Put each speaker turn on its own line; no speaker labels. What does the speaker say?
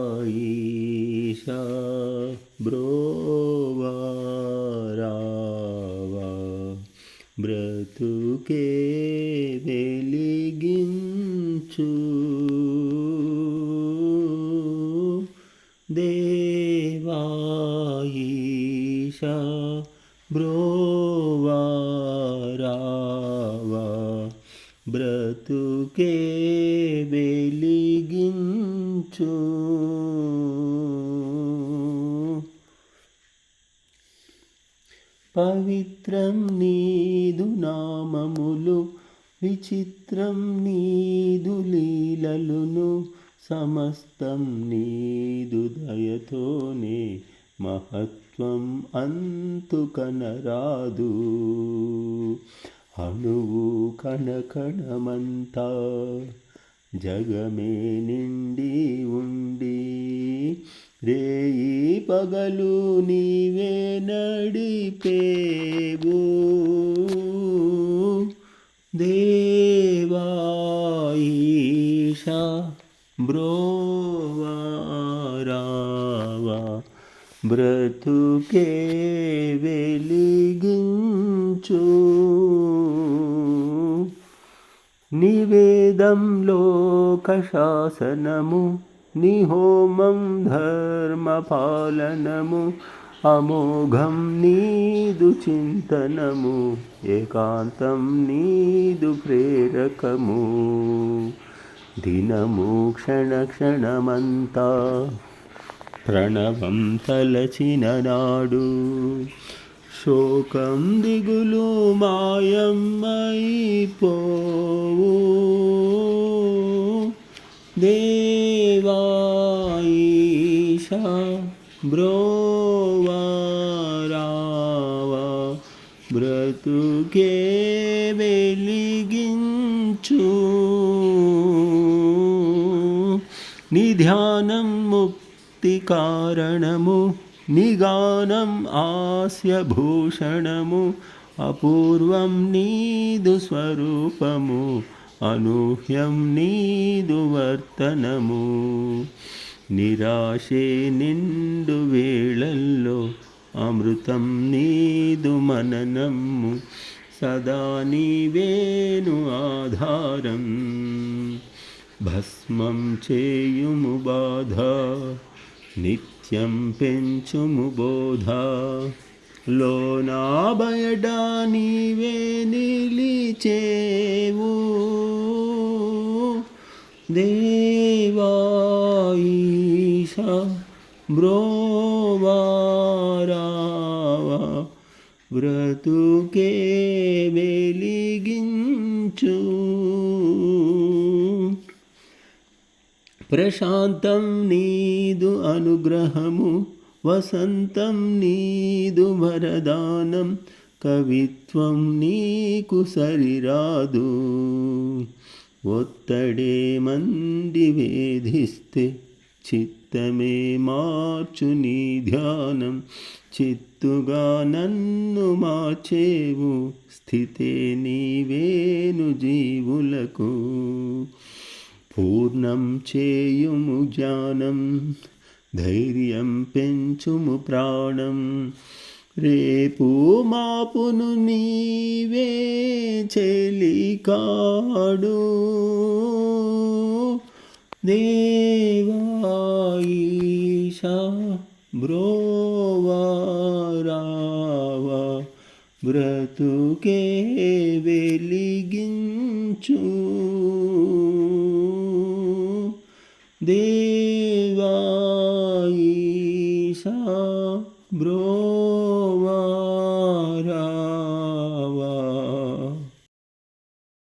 దేవాయిష బ్రోవారావా బ్రతుకే వెలిగించు దేవాయిష బ్రోవారావా బ్రతుకే వెలి వెలిగించు పవిత్రం నీదు నామములు విచిత్రం నీదు లీలలును సమస్తం నీదు దయతోనే మహత్వం అంతు కనరాదు. అణువు కణకణమంతా జగమే నిండి ఉండి రేయి పగలు నీవే నడిపేవు దేవాయిషా బ్రోవారావా బ్రతుకే వెలిగించు. నివేదం లోకశాసనము నిహోమం ధర్మపాలనము అమోఘం నీదు చింతనము ఏకాంతం నీదు ప్రేరకము. దినము క్షణ క్షణమంతా ప్రణవం తలచిన నాడు శోకం దిగులు మాయమైపోవు బ్రోవారావా బ్రతుకే వెలిగించు. నిధ్యానం ముక్తి కారణము నిగానం ఆస్యభూషణము అపూర్వం నీదు స్వరూపము అనూహ్యం నీదు వర్తనము. నిరాశే నిండు వేళల్లో అమృతం నీదు మననము సదా నీవేను ఆధారం. భస్మం చేయుము బాధ నిత్యం పెంచుము బోధ. లోనా బయట నీవే నిలిచేవు. దే బ్రోవారావా వ్రతుకే వెలిగించు. ప్రశాంతం నీదు అనుగ్రహము వసంతం నీదు వరదానం కవిత్వం నీకు సరిరాదు. ఒత్తడే మంది వేధిస్తే చిత్తమే మార్చు నీ ధ్యానం. చిత్తుగా నన్ను మార్చేవు. స్థితే నీవేను జీవులకు. పూర్ణం చేయుము జ్ఞానం. ధైర్యం పెంచుము ప్రాణం. రేపు మాపును నీవే చెలికాడు. దేవా బ్రోవారావా బ్రతుకే వెలిగించు. దేవాయిషా బ్రోవారావా